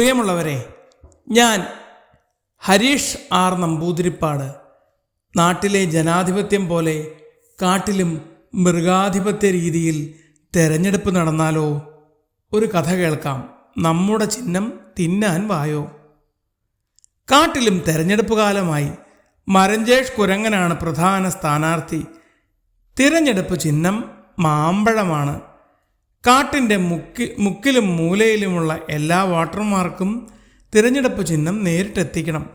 പ്രിയമുള്ളവരെ ഞാൻ ഹരീഷ് ആർ നമ്പൂതിരിപ്പാട്. നാട്ടിലെ ജനാധിപത്യം പോലെ കാട്ടിലും മൃഗാധിപത്യ രീതിയിൽ തെരഞ്ഞെടുപ്പ് നടന്നാലോ? ഒരു കഥ കേൾക്കാം. നമ്മുടെ ചിഹ്നം തിന്നാൻ വായോ? കാട്ടിലും തെരഞ്ഞെടുപ്പ് കാലമായി മരഞ്ചേഷ് കുരങ്ങനാണ് പ്രധാന സ്ഥാനാർത്ഥി. തിരഞ്ഞെടുപ്പ് ചിഹ്നം മാമ്പഴമാണ്. കാട്ടിന്റെ മുക്കി മുക്കിലും മൂലയിലുമുള്ള എല്ലാ വാട്ടർമാർക്കും തിരഞ്ഞെടുപ്പ് ചിഹ്നം നേരിട്ടെത്തിക്കണം.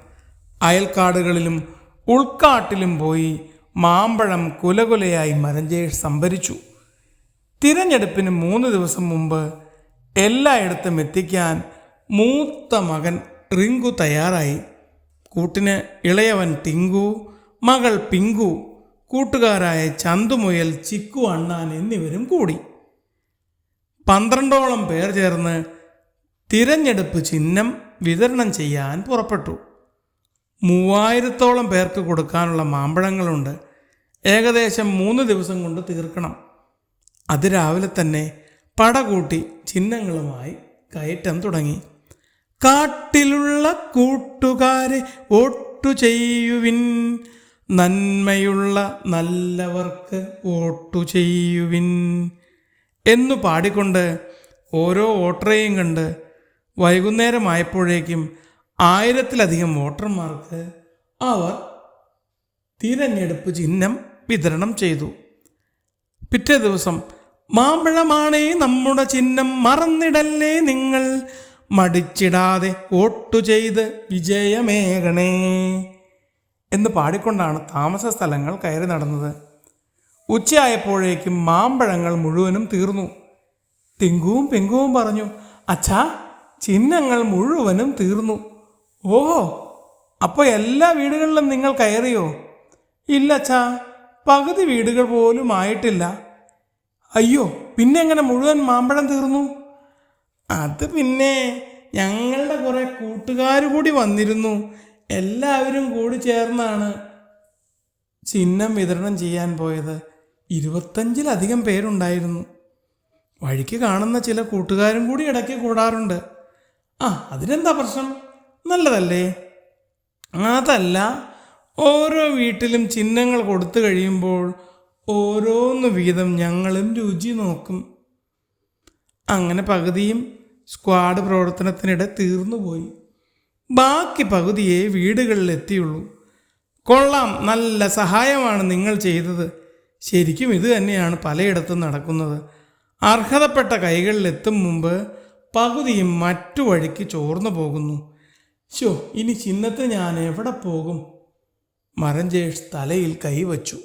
അയൽക്കാടുകളിലും ഉൾക്കാട്ടിലും പോയി മാമ്പഴം കുലകുലയായി മരഞ്ചേഷ് സംഭരിച്ചു. തിരഞ്ഞെടുപ്പിന് മൂന്ന് ദിവസം മുമ്പ് എല്ലായിടത്തും എത്തിക്കാൻ മൂത്ത മകൻ റിങ്കു തയ്യാറായി. കൂട്ടിന് ഇളയവൻ ടിങ്കു മകൾ പിങ്കു കൂട്ടുകാരായ ചന്തുമുയൽ ചിക്കു അണ്ണാൻ എന്നിവരും കൂടി. പന്ത്രണ്ടോളം പേർ ചേർന്ന് തിരഞ്ഞെടുപ്പ് ചിഹ്നം വിതരണം ചെയ്യാൻ പുറപ്പെട്ടു. മൂവായിരത്തോളം പേർക്ക് കൊടുക്കാനുള്ള മാമ്പഴങ്ങളുണ്ട്. ഏകദേശം മൂന്ന് ദിവസം കൊണ്ട് തീർക്കണം. അത് രാവിലെ തന്നെ പടകൂട്ടി ചിഹ്നങ്ങളുമായി കയറ്റം തുടങ്ങി. കാട്ടിലുള്ള കൂട്ടുകാരെ വോട്ടു ചെയ്യുവിൻ. നന്മയുള്ള നല്ലവർക്ക് വോട്ടു ചെയ്യുവിൻ. എന്നു പാടിക്കൊണ്ട് ഓരോ വോട്ടറെയും കണ്ട് വൈകുന്നേരമായപ്പോഴേക്കും ആയിരത്തിലധികം വോട്ടർമാർക്ക് അവർ തിരഞ്ഞെടുപ്പ് ചിഹ്നം വിതരണം ചെയ്തു. പിറ്റേ ദിവസം മാമ്പഴമാണേ നമ്മുടെ ചിഹ്നം മറന്നിടല്ലേ നിങ്ങൾ? മടിച്ചിടാതെ വോട്ടു ചെയ്ത് വിജയമേകണേ എന്ന് പാടിക്കൊണ്ടാണ് താമസ സ്ഥലങ്ങൾ കയറി നടന്നത്. ഉച്ചയായപ്പോഴേക്കും മാമ്പഴങ്ങൾ മുഴുവനും തീർന്നു. ടിങ്കുവും പെങ്കുവും പറഞ്ഞു അച്ഛാ ചിഹ്നങ്ങൾ മുഴുവനും തീർന്നു. ഓഹോ അപ്പോൾ എല്ലാ വീടുകളിലും നിങ്ങൾ കയറിയോ? ഇല്ല അച്ഛാ പകുതി വീടുകൾ പോലും ആയിട്ടില്ല. അയ്യോ പിന്നെ എങ്ങനെ മുഴുവൻ മാമ്പഴം തീർന്നു? അത് പിന്നെ ഞങ്ങളുടെ കുറെ കൂട്ടുകാർ കൂടി വന്നിരുന്നു. എല്ലാവരും കൂടി ചേർന്നാണ് ചിഹ്നം വിതരണം ചെയ്യാൻ പോയത്. ഇരുപത്തഞ്ചിലധികം പേരുണ്ടായിരുന്നു. വഴിക്ക് കാണുന്ന ചില കൂട്ടുകാരും കൂടി ഇടയ്ക്ക് കൂടാറുണ്ട്. ആ അതിനെന്താ പ്രശ്നം? നല്ലതല്ലേ? അതല്ല ഓരോ വീട്ടിലും ചിഹ്നങ്ങൾ കൊടുത്തു കഴിയുമ്പോൾ ഓരോന്ന് വീതം ഞങ്ങളും രുചി നോക്കും. അങ്ങനെ പകുതിയും സ്ക്വാഡ് പ്രവർത്തനത്തിനിടെ തീർന്നുപോയി ബാക്കി പകുതിയെ വീടുകളിൽ എത്തിയുള്ളൂ കൊള്ളാം നല്ല സഹായമാണ് നിങ്ങൾ ചെയ്തത്. ശരിക്കും ഇത് തന്നെയാണ് പലയിടത്തും നടക്കുന്നത്. അർഹതപ്പെട്ട കൈകളിൽ എത്തും മുമ്പ് പകുതിയും മറ്റു വഴിക്ക് ചോർന്നു പോകുന്നു. ശോ ഇനി ചിന്നത്ത് ഞാൻ എവിടെ പോകും? മരഞ്ചേഷ് തലയിൽ കൈവച്ചു.